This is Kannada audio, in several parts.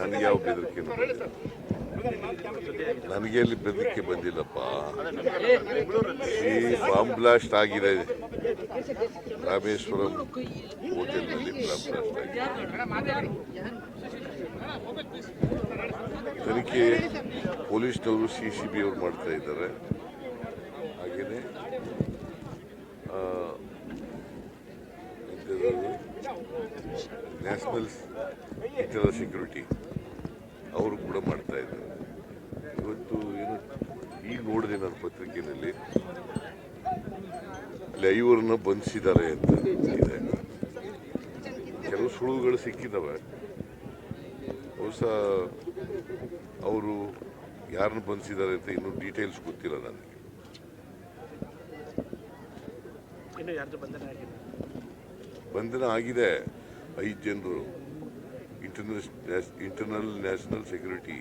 ನನಗೆ ಯಾವ ಬೆದರಿಕೆ ನನಗೆ ಅಲ್ಲಿ ಬೆದರಿಕೆ ಬಂದಿಲ್ಲಪ್ಪ? ಈ ಬಾಂಬ್ ಬ್ಲಾಸ್ಟ್ ಆಗಿದೆ. ರಾಮೇಶ್ವರಂ ಹೋಟೆಲ್ನಲ್ಲಿ ಬಾಂಬ್ ಬ್ಲಾಸ್ಟ್ ಆಗಿದೆ. ತನಿಖೆ ಪೊಲೀಸ್ನವರು ಸಿ ಸಿ ಬಿ ಅವರು ಮಾಡ್ತಾ ಇದ್ದಾರೆ. ನ್ಯಾಷನಲ್ ಇಂಟರ್ನಲ್ ಸೆಕ್ಯೂರಿಟಿ ಅವರು ಕೂಡ ಮಾಡ್ತಾ ಇದ್ದಾರೆ. ಇವತ್ತು ಏನು ಈಗ ನೋಡಿದೆ ನಾನು ಪತ್ರಿಕೆಯಲ್ಲಿ. ಅಲ್ಲಿ ಐವರನ್ನ ಬಂಧಿಸಿದ್ದಾರೆ ಅಂತ ಇದೆ. ಕೆಲವು ಸುಳುವುಗಳು ಸಿಕ್ಕಿದ್ದಾವೆ ಬಹುಶಃ ಅವರು ಯಾರನ್ನು ಬಂಧಿಸಿದ್ದಾರೆ ಅಂತ ಇನ್ನೂ ಡೀಟೇಲ್ಸ್ ಗೊತ್ತಿಲ್ಲ ನನಗೆ. ಬಂಧನ ಆಗಿದೆ. ಐದು ಜನರು ಇಂಟರ್ನ್ಯಾಷ್ ಇಂಟರ್ನಲ್ ನ್ಯಾಷನಲ್ ಸೆಕ್ಯೂರಿಟಿ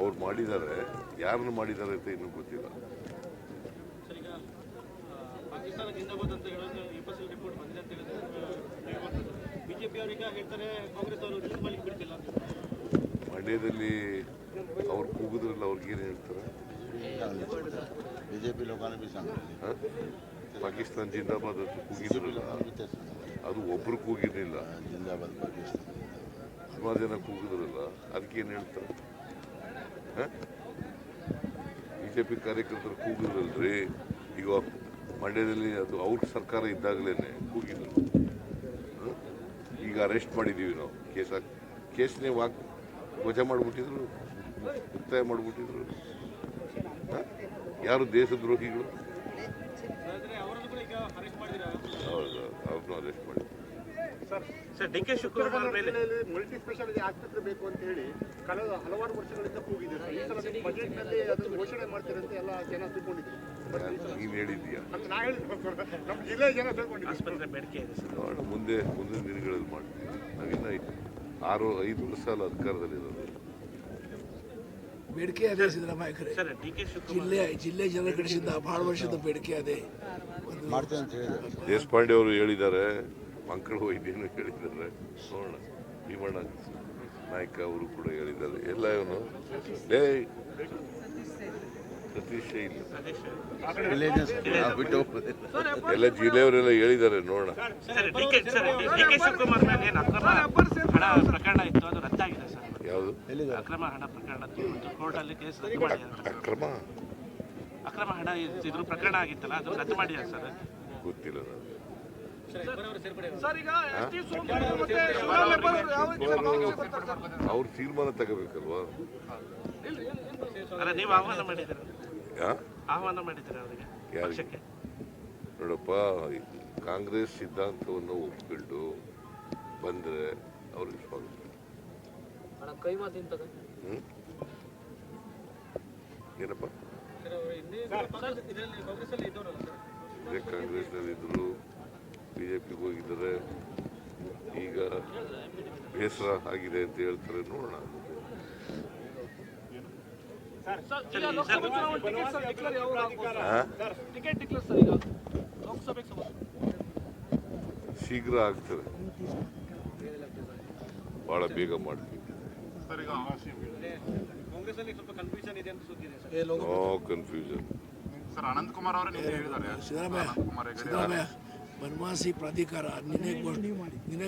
ಅವ್ರು ಮಾಡಿದ್ದಾರೆ. ಯಾರನ್ನು ಮಾಡಿದ್ದಾರೆ ಅಂತ ಇನ್ನೂ ಗೊತ್ತಿಲ್ಲ. ಮಂಡ್ಯದಲ್ಲಿ ಅವ್ರು ಕೂಗಿದ್ರಲ್ಲ ಅವ್ರಿಗೇನು ಹೇಳ್ತಾರೆ? ಬಿಜೆಪಿ ಲೋಕಾನುಭವಿ ಪಾಕಿಸ್ತಾನ ಜಿಂದಾಬಾದ್ ಕೂಗಿದ್ರಲ್ಲ. ಅದು ಒಬ್ರು ಕೂಗಿರಲಿಲ್ಲ ಜಿಂದಾಬಾದ್ ಸುಮಾರು ಜನ ಕೂಗಿದ್ರಲ್ಲ ಅದಕ್ಕೆ ಏನು ಹೇಳ್ತಾರೆ? ಬಿ ಜೆ ಪಿ ಕಾರ್ಯಕರ್ತರು ಕೂಗಿದ್ರಲ್ರಿ ಈಗ ಮಂಡ್ಯದಲ್ಲಿ ಅದು ಅವ್ರ ಸರ್ಕಾರ ಇದ್ದಾಗಲೇ ಕೂಗಿದ್ರು. ಈಗ ಅರೆಸ್ಟ್ ಮಾಡಿದ್ದೀವಿ ನಾವು ಕೇಸ್ ಹಾಕಿ ವಾಕ್ ವಜಾ ಮಾಡಿಬಿಟ್ಟಿದ್ರು ಮುಕ್ತಾಯ ಮಾಡಿಬಿಟ್ಟಿದ್ರು. ಯಾರು ದೇಶದ್ರೋಹಿಗಳು? ಹೌದು ಅವ್ರನ್ನೂ ಅರೆಸ್ಟ್ ಮಾಡಿ ಸರ್ ಡಿ ಕೆ ಶಿವಕುಮಾರ್ ಅವರ ಮೇಲೆ ಮಲ್ಟಿ ಸ್ಪೆಷಾಲಿಟಿ ಆಸ್ಪತ್ರೆ ಬೇಕು ಅಂತ ಹೇಳಿ ಕಳೆದ ಹಲವಾರು ವರ್ಷಗಳಿಂದ ಕೂಗಿದೆ ಸರ್. ಈ ಸಲ ಬಜೆಟ್ನಲ್ಲಿ ಅದನ್ನು ಘೋಷಣೆ ಅಂತ ಎಲ್ಲ ಜನ ತಿಳ್ಕೊಂಡಿದ್ರು. ಅಂತ ನಾ ಹೇಳಿದ್ರು ನಮ್ಮ ಜಿಲ್ಲೆ ಜನ ತಿಳ್ಕೊಂಡಿದ್ರು. ಆಸ್ಪತ್ರೆ ಬೇಡಿಕೆ ಇದೆ ಸರ್. ನೋಡೋಣ ಮುಂದೆ ಮುಂದಿನ ದಿನಗಳಲ್ಲಿ ಮಾಡ್ತೀವಿ. ನಾವಿನ್ನ ಆರು ಐದು ವರ್ಷ ಅಲ್ಲ ಅಧಿಕಾರದಲ್ಲಿರೋದು. ಬೇಡಿಕೆ ಅದೇ ಸಿದ್ದರಾಮಯ್ಯ ಸರ್ ಡಿ ಕೆ ಜಿಲ್ಲೆ ಜಿಲ್ಲೆ ಜನರ ಕಡೆಯಿಂದ ಬಹಳ ವರ್ಷದ ಬೇಡಿಕೆ ಅದೇ. ಅಂತ ಹೇಳಿದ್ರು. ದೇಶಪಾಂಡೆ ಅವರು ಹೇಳಿದ್ದಾರೆ ಮಂಕಳ ವೈದ್ಯನು ಹೇಳಿದ್ದಾರೆ ನೋಡೋಣ ಭೀಮಣ್ಣ ನಾಯ್ಕ ಅವರು ಕೂಡ ಹೇಳಿದ್ದಾರೆ ಎಲ್ಲ ಇವನು. ಲೇ ಸತೀಶ್ ಇಲ್ಲ. ವಿಲೇಜಸ್ ಬಿಟ್ಟು ಎಲ್ಲ ಜಿಲ್ಲೆಯವರೆಲ್ಲ ಹೇಳಿದ್ದಾರೆ ನೋಡೋಣ. Sir D K sir D K Shivakumar ಮೇಲೆ ಏನು ಅಕ್ರಮ ಹಣ ಪ್ರಕರಣ ಇತ್ತು ಅದು ರದ್ದಾಗಿದೆ ಸರ್. ಯಾವುದು? ಅಕ್ರಮ ಹಣ ಪ್ರಕರಣ ಕೋರ್ಟಲ್ಲಿ ಕೇಸ್ ರದ್ದು ಮಾಡಿದ್ದಾರೆ. ಅಕ್ರಮ? ಅಕ್ರಮ ಹಣ ಇದ್ರ ಪ್ರಕರಣ ಆಗಿತ್ತಲ್ಲ ಅದು ರದ್ದು ಮಾಡಿದ್ದಾರೆ ಸರ್. ಗೊತ್ತಿಲ್ಲ ನನಗೆ. ಅವ್ರು ತೀರ್ಮಾನ ತಗೋಬೇಕಲ್ವಾ? ನೋಡಪ್ಪ ಕಾಂಗ್ರೆಸ್ ಸಿದ್ಧಾಂತವನ್ನು ಒಪ್ಕೊಂಡು ಬಂದ್ರೆ ಅವ್ರಿಗೆ ಸ್ವಾಗತ? ಏನಪ್ಪ? ಇದರಲ್ಲಿ ಕಾಂಗ್ರೆಸ್ ಬಿ ಜೆ ಪಿಗೆ ಹೋಗಿದ್ದಾರೆ. ಈಗ ಬೇಸರ ಆಗಿದೆ ಅಂತ ಹೇಳ್ತಾರೆ. ನೋಡೋಣ. ಆ? ಟಿಕೆಟ್ ಡಿಕ್ಲೇರ್ ಸರ್ ಈಗ ಲೋಕಸಭೆಗೆ ಸಂಬಂಧ. ಶೀಘ್ರ ಆಗ್ತದೆ. ಬಹಳ ಬೇಗ ಮಾಡ್ತೀವಿ. ಕಾಂಗ್ರೆಸ್ ಅಲ್ಲಿ ಸ್ವಲ್ಪ ಕನ್ಫ್ಯೂಷನ್ ಇದೆ ಅಂತ ಸುದ್ದಿ ಇದೆ ಸರ್. ಏ ಕನ್ಫ್ಯೂಷನ್ ಸರ್ ಆನಂದ ಕುಮಾರ್ ಅವರು ನಿನ್ನೆ ಹೇಳಿದ್ದಾರೆ. ಸಿದ್ದರಾಮಯ್ಯ. ಸಿದ್ದರಾಮಯ್ಯ. ಬನವಾಸಿ ಪ್ರಾಧಿಕಾರ ನಿನ್ನೆ ಘೋಷಣೆ ನಿನ್ನೆ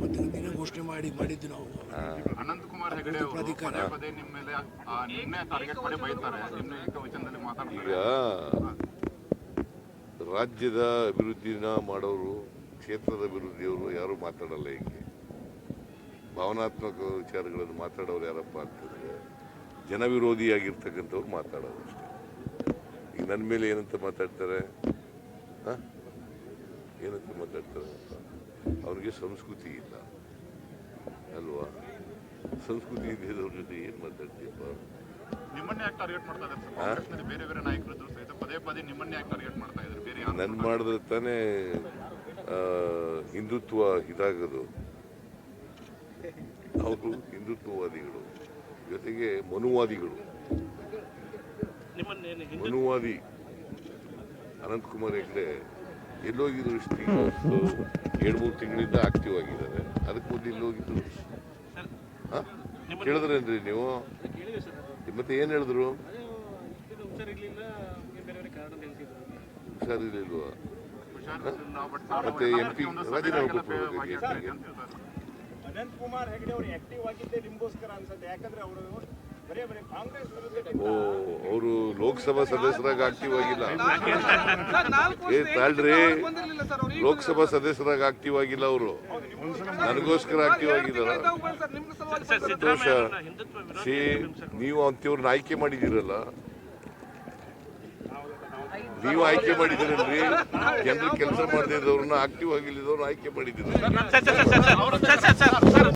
ಮತ್ತೆ ನಿನ್ನೆ ಘೋಷಣೆ ಮಾಡಿ ಮಾಡಿದ್ದು ನಾವು. ಅನಂತ್ ಕುಮಾರ್ ಹೆಗಡೆ ಅವರು ಪ್ರಾಧಿಕಾರ. ಪದೇ ಪದೇ ನಿಮ್ಮ ಮೇಲೆ ಆ, ನಿನ್ನೆ ಟಾರ್ಗೆಟ್ ಮಾಡಿ ಬೈತಾರೆ. ನಿನ್ನೆ ಏಕವಚನದಲ್ಲಿ ಮಾತಾಡ್ತಾರೆ. ಈಗ ರಾಜ್ಯದ ಅಭಿವೃದ್ಧಿನ ಮಾಡೋರು ಕ್ಷೇತ್ರದ ಅಭಿವೃದ್ಧಿಯವರು ಯಾರು ಮಾತಾಡಲ್ಲ ಹೀಗೆ. ಭಾವನಾತ್ಮಕ ವಿಚಾರಗಳನ್ನು ಮಾತಾಡೋರು ಯಾರಪ್ಪ ಅಂತಂದ್ರೆ ಜನವಿರೋಧಿಯಾಗಿರ್ತಕ್ಕಂಥವ್ರು ಮಾತಾಡೋರು ಅಷ್ಟೇ. ಈಗ ನನ್ನ ಮೇಲೆ ಏನಂತ ಮಾತಾಡ್ತಾರೆ? ಹ? ಏನಂತ ಮಾತಾಡ್ತಾರೆ ಅವ್ರಿಗೆ ಸಂಸ್ಕೃತಿ ಇಲ್ಲ. ಅಲ್ವಾ? ಸಂಸ್ಕೃತಿ ಇದ್ದವ್ರ ಜೊತೆ ಏನು ಮಾತಾಡ್ತೀಯಪ್ಪ ನಿಮ್ಮನ್ನೇ ಯಾಕೆ ಟಾರ್ಗೆಟ್ ಮಾಡ್ತಾ ಇದ್ದಾರೆ ಸರ್? ಕಾಂಗ್ರೆಸ್ನಲ್ಲಿ ಬೇರೆ ಬೇರೆ ನಾಯಕರು ಇದ್ರು ಸಹಿತ ಪದೇ ಪದೇ ನಿಮ್ಮನ್ನೇ ಯಾಕೆ ಟಾರ್ಗೆಟ್ ಮಾಡ್ತಾ ಇದ್ದಾರೆ? ಬೇರೆ ಯಾರು ನನ್ ಮಾಡಿದ್ರೆ ತಾನೇ ಹಿಂದುತ್ವ ಇದಾಗೋದು. ಅವರು ಹಿಂದುತ್ವವಾದಿಗಳು. ಜೊತೆಗೆ ಮನುವಾದಿಗಳು. ಮನುವಾದಿ. ಅನಂತಕುಮಾರ್ ಹೆಗ್ಡೆ ಎಲ್ಲೋಗಿದ್ರು ಇಷ್ಟು ಒಂದು ಎರಡು ಮೂರು ತಿಂಗಳಿಂದ ಆಕ್ಟಿವ್ ಆಗಿದ್ದಾರೆ. ಅದಕ್ಕೆ ಮುಂದೆ ಎಲ್ಲೋಗಿದ್ರು ಹಾಂ? ಹೇಳಿದ್ರೇನ್ರಿ ನೀವು? ಮತ್ತೆ ಏನು ಹೇಳಿದ್ರು? ಹುಷಾರಿರ್ಲಿಲ್ವ? ಮತ್ತೆ ಎಂ ಪಿ ರಾಜೀನಾಮೆ ಕೊಟ್ಬಿಡ್ಬೇಕು ಅನಂತ್ ಕುಮಾರ್ ಹೆಗಡೆ ಅವರು ಆಕ್ಟಿವ್ ಆಗಿದ್ದೇ ನಿಮಗೋಸ್ಕರ ಅನ್ಸುತ್ತೆ. ಯಾಕಂದ್ರೆ ಅವರು ಓ ಅವರು ಲೋಕಸಭಾ ಸದಸ್ಯರಾಗ ಆಕ್ಟಿವ್ ಆಗಿಲ್ಲ ಏ ತಾಳ್ರಿ ಲೋಕಸಭಾ ಸದಸ್ಯರಾಗ ಆಕ್ಟಿವ್ ಆಗಿಲ್ಲ ಅವರು ನನಗೋಸ್ಕರ ಆಕ್ಟಿವ್ ಆಗಿದ್ದಾರ ಸಂತೋಷ ಸಿ ನೀವು ಅಂಥವ್ರನ್ನ ಆಯ್ಕೆ ಮಾಡಿದ್ದೀರಲ್ಲ ನೀವು ಆಯ್ಕೆ ಮಾಡಿದ್ದೀರಲ್ರಿ ಜನರು ಕೆಲಸ ಮಾಡದಿದ್ದವ್ರನ್ನ ಆಕ್ಟಿವ್ ಆಗಿಲ್ಲದವ್ರನ್ನ ಆಯ್ಕೆ ಮಾಡಿದ್ದೀರ